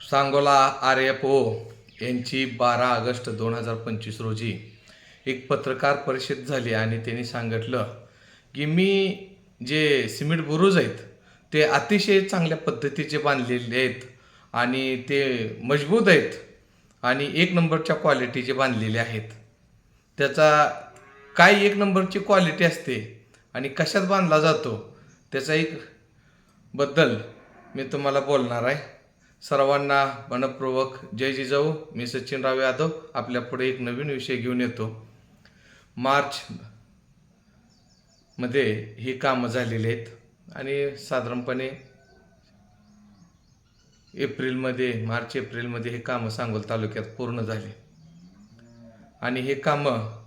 Sangola R F O यांची बारा August दोन हजार पंचवीस रोजी एक पत्रकार परिषद झाली आणि त्यांनी सांगितलं की मी जे सिमेंट बुरुज आहेत ते अतिशय चांगल्या पद्धतीचे बांधलेले आहेत आणि ते मजबूत आहेत आणि एक नंबरच्या क्वालिटीचे बांधलेले आहेत. त्याचा काय एक नंबरची क्वालिटी असते आणि कशात बांधला जातो त्याचा एक बद्दल मी तुम्हाला बोलणार आहे. सर्वांना मनपूर्वक जय जिजाऊ. मी सचिनराव यादव आपल्या पुढे एक नवीन विषय घेऊन येतो. मार्च मध्ये ही कामं झालेली आहेत आणि साधारणपणे एप्रिलमध्ये मार्च एप्रिलमध्ये हे कामं सांगोल तालुक्यात पूर्ण झाले. आणि हे कामं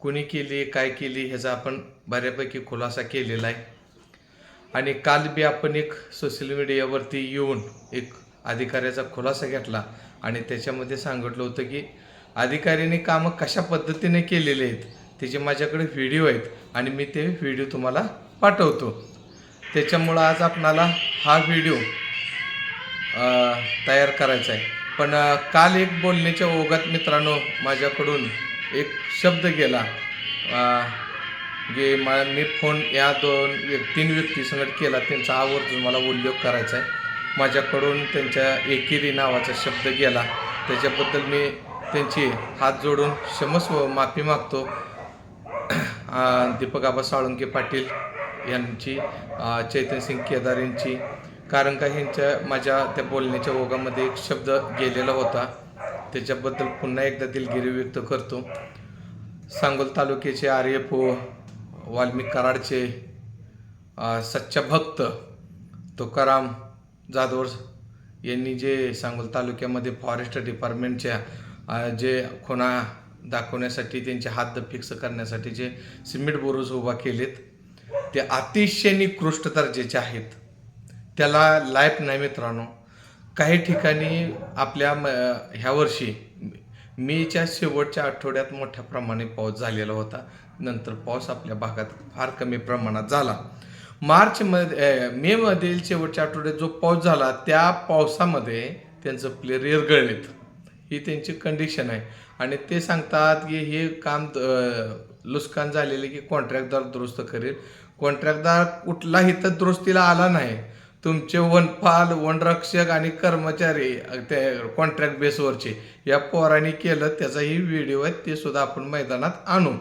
कुणी केली काय केली ह्याचा आपण बऱ्यापैकी खुलासा केलेला आहे. आणि काल बी आपण एक सोशल मीडियावरती येऊन एक अधिकाऱ्याचा खुलासा घेतला आणि त्याच्यामध्ये सांगितलं होतं की अधिकाऱ्याने कामं कशा पद्धतीने केलेले आहेत त्याचे माझ्याकडे व्हिडिओ आहेत आणि मी ते व्हिडिओ तुम्हाला पाठवतो. त्याच्यामुळं आज आपणाला हा व्हिडिओ तयार करायचा आहे. पण काल एक बोलण्याच्या ओघात मित्रांनो माझ्याकडून एक शब्द गेला. जे मला मी फोन या दोन तीन व्यक्तीसंगत केला त्यांचा आवर्जून मला उल्लेख करायचा आहे. माझ्याकडून त्यांच्या एकेरी नावाचा शब्द गेला. त्याच्याबद्दल मी त्यांची हात जोडून क्षमस्व माफी मागतो. दीपक आबा साळुंके पाटील यांची अ, चैतन्यसिंग केदार यांची कारण का ह्यांच्या माझ्या त्या बोलण्याच्या ओघामध्ये एक शब्द गेलेला होता. त्याच्याबद्दल पुन्हा एकदा दिलगिरी व्यक्त करतो. सांगोल तालुक्याचे आर्य पो वाल्मिक कराडचे सच्चा भक्त तुकाराम जाधवर यांनी जे सांगोल तालुक्यामध्ये फॉरेस्ट डिपार्टमेंटच्या जे खुणा दाखवण्यासाठी त्यांचे हात फिक्स करण्यासाठी जे सिमेंट बोरोज उभा केलेत ते अतिशय निकृष्ट दर्जाचे आहेत. त्याला लाईफ नाही मित्रांनो. काही ठिकाणी आपल्या म- ह्या वर्षी मेच्या शेवटच्या आठवड्यात मोठ्या प्रमाणे पाऊस झालेला होता. नंतर पाऊस आपल्या भागात फार कमी प्रमाणात झाला. मार्चमध्ये मे मधील शेवटच्या आठवड्यात जो पाऊस झाला त्या पावसामध्ये त्यांचं प्लेअर इरगळलेत ही त्यांची कंडिशन आहे. आणि ते सांगतात की हे काम लुस्कान झालेले की कॉन्ट्रॅक्टदार दुरुस्त करेल. कॉन्ट्रॅक्टदार कुठलाही तर दुरुस्तीला आला नाही. तुमचे वनपाल वनरक्षक आणि कर्मचारी ते कॉन्ट्रॅक्ट बेसवरचे या पोरांनी केलं त्याचाही व्हिडिओ आहे ते सुद्धा आपण मैदानात आणू.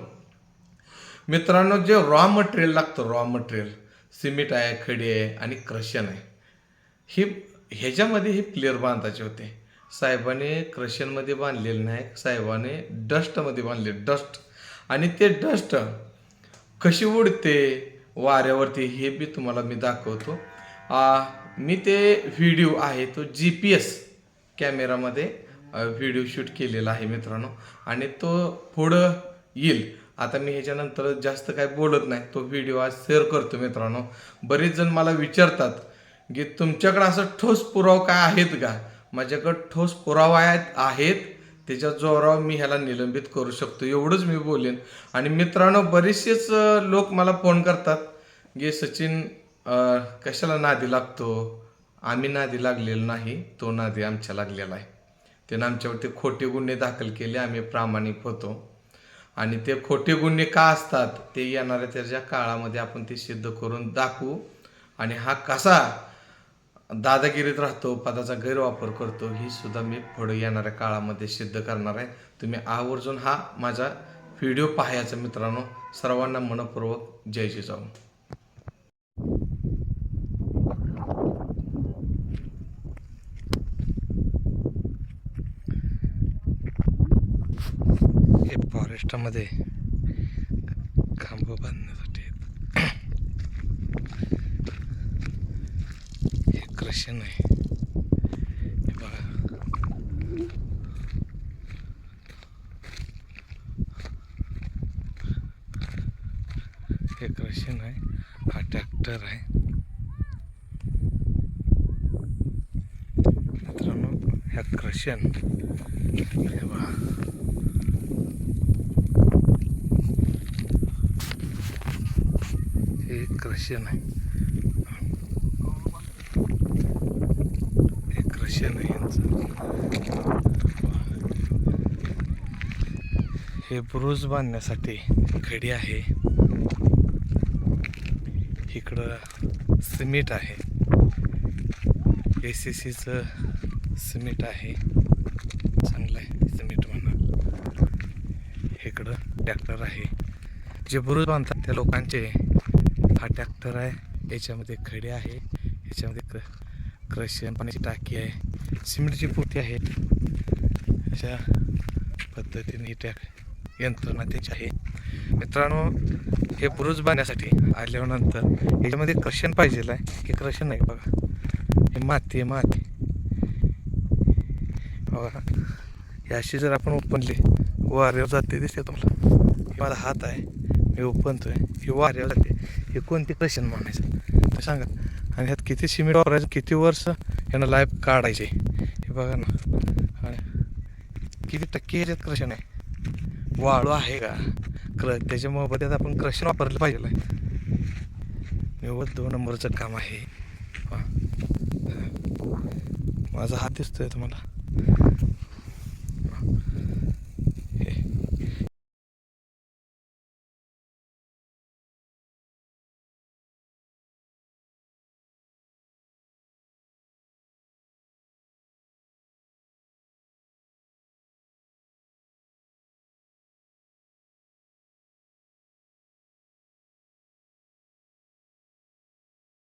मित्रांनो जे रॉ मटेरियल लागतं रॉ मटेरियल सिमेंट आहे खडी आहे आणि क्रशन आहे हे ह्याच्यामध्ये हे प्लेअर बांधायचे होते. साहेबाने क्रशनमध्ये बांधलेलं नाही साहेबाने डस्टमध्ये बांधले डस्ट आणि ते डस्ट कशी उडते वाऱ्यावरती हे बी तुम्हाला मी दाखवतो. मी ते व्हिडिओ आहे तो जी पी एस कॅमेरामध्ये व्हिडिओ शूट केलेला आहे मित्रांनो. आणि तो पुढं येईल. आता मी ह्याच्यानंतर जास्त काय बोलत नाही तो व्हिडिओ आज शेअर करतो मित्रांनो. बरेच जण मला विचारतात की तुमच्याकडं असं ठोस पुरावा काय आहेत का? माझ्याकडं ठोस पुरावा आहेत त्याच्या जोरावर मी ह्याला निलंबित करू शकतो एवढंच मी बोलेन. आणि मित्रांनो बरेचसेच लोक मला फोन करतात की सचिन कशाला नादी लागतो? आम्ही नादी लागलेलो नाही तो नादी आमच्या लागलेला आहे. त्यानं आमच्यावरती खोटे गुन्हे दाखल केले आम्ही प्रामाणिक होतो. आणि ते खोटे गुन्हे का असतात ते येणाऱ्या त्याच्या काळामध्ये आपण ते सिद्ध करून दाखवू. आणि हा कसा दादागिरीत राहतो पदाचा गैरवापर करतो ही सुद्धा मी पुढे येणाऱ्या काळामध्ये सिद्ध करणार आहे. तुम्ही आवर्जून हा माझा व्हिडिओ पाहायचा मित्रांनो. सर्वांना मनपूर्वक जय जिजाऊ. हे फॉरेस्टमध्ये खांब बांधण्यासाठी आहेत. हे क्रशन आहे. हे बघा. हे क्रशन आहे. हा ट्रॅक्टर आहे. मित्रांनो ह्या क्रशन हे बघा. हे क्रशन आहे हे क्रशन आहे हे ब्रुज बांधण्यासाठी खडी आहे. इकडं सिमेंट आहे. ए सी सीचं सिमेंट आहे. चांगलं आहे सिमेंट म्हणा. इकडं ट्रॅक्टर आहे. जे बुरुज बांधतात त्या लोकांचे हा ट्रॅक्टर आहे. याच्यामध्ये खडे आहे. याच्यामध्ये क्र क्रशन पाण्याची टाकी आहे. सिमेंटची पोती आहेत अशा पद्धतीने ही टॅक यंत्रणा त्याची आहे. मित्रांनो हे बुरुज बांधण्यासाठी आल्यानंतर याच्यामध्ये क्रशन पाहिजे आहे. हे क्रशन नाही बघा. हे माती आहे माती. बघा. हे अशी जर आपण ओपनली वाऱ्यावर जाते दिसते तुम्हाला. हे माझा हात आहे. मी ओपनतोय हे वाऱ्यावर जाते. हे कोणते क्रशन म्हणायचं? ते सांगा. आणि ह्यात किती सिमेंट वापरायचं? किती वर्ष यांना लाईफ काढायचे? हे बघा ना. आणि किती टक्के ह्याच्यात क्रशन आहे? वाळू आहे का? क्र त्याच्यामुळे त्यात आपण क्रशन वापरलं पाहिजे. निवड दोन नंबरचं काम आहे. पहा. माझा हात दिसतोय तुम्हाला.